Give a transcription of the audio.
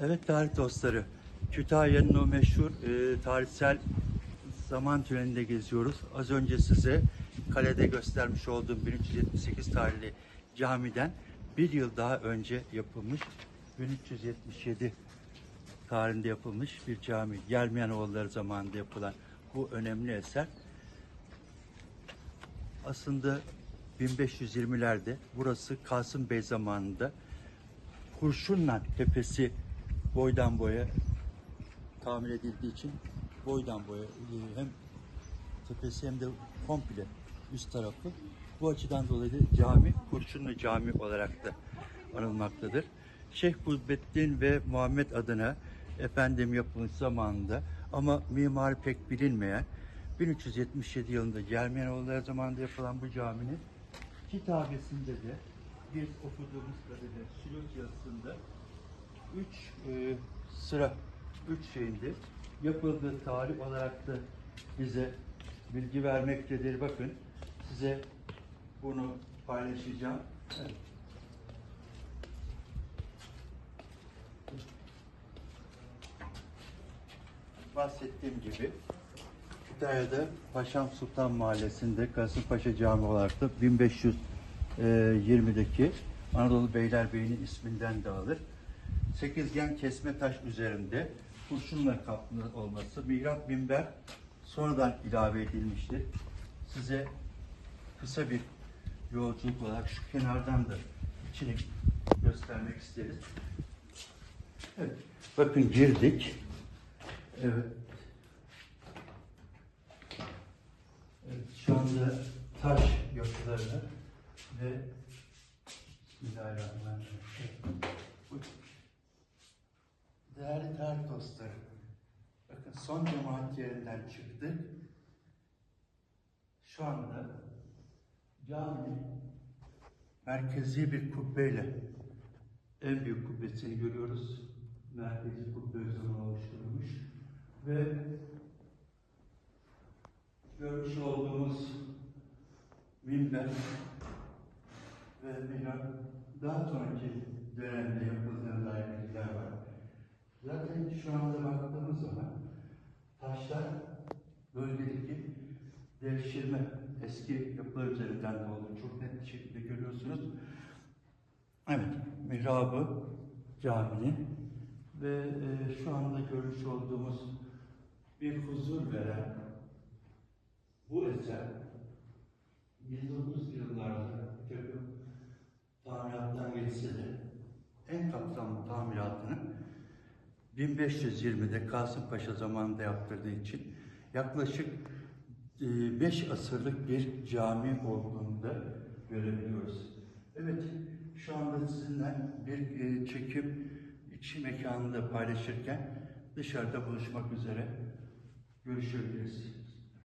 Evet tarih dostları. Kütahya'nın o meşhur e, tarihsel zaman tünelinde geziyoruz. Az önce size kalede göstermiş olduğum 1378 tarihli camiden bir yıl daha önce yapılmış 1377 tarihinde yapılmış bir cami. Germiyanoğulları zamanında yapılan bu önemli eser aslında 1520'lerde burası Kasım Bey zamanında Kurşunla tepesi boydan boya tamir edildiği için boydan boya e, hem tepesi hem de komple üst tarafı bu açıdan dolayı da cami Kurşunlu Cami olarak da anılmaktadır. Şeyh Kudbettin ve Muhammed adına efendim yapılmış zamanında ama mimari pek bilinmeyen 1377 yılında Germiyanoğulları zamanında yapılan bu caminin kitabesinde de biz okuduğumuz kadarıyla Sülük yazısında üç e, sıra, üç şeyinde yapıldığı tarih olarak da bize bilgi vermektedir. Bakın size bunu paylaşacağım. Evet. Bahsettiğim gibi Kütahya'da Paşam Sultan Mahallesi'nde Kasımpaşa Camii olarak da 1520'deki Anadolu Beylerbeyi'nin isminden de alır. Sekizgen kesme taş üzerinde kurşunla kaplı olması, mihrap minber sonradan ilave edilmiştir. Size kısa bir yolculuk olarak şu kenardan da içini göstermek isteriz. Evet, bakın girdik. Evet, Evet, şu anda taş yapılarını ve Bismillahirrahmanirrahim. Buyurun. Değerli tarih dostları, bakın son cemaat yerinden çıktık. Şu anda cami merkezi bir kubbeyle en büyük kubbesini görüyoruz. Merkezi kubbe üzerine oluşturulmuş ve görmüş olduğumuz minber ve mihrap daha sonraki dönemde yapıldığına dair bilgiler var. Zaten şu anda baktığımız zaman taşlar bölgedeki devşirme eski yapılar üzerinden de çok net bir şekilde görüyorsunuz. Evet, mihrabı caminin ve e, şu anda görmüş olduğumuz bir huzur veren bu eser 1900 yıllarda bir takım geçse de en kapsamlı tamiratını 1520'de Kasımpaşa zamanında yaptırdığı için yaklaşık 5 asırlık bir cami olduğunu da görebiliyoruz. Evet, şu anda sizinle bir e, çekim içi mekanında paylaşırken dışarıda buluşmak üzere görüşebiliriz.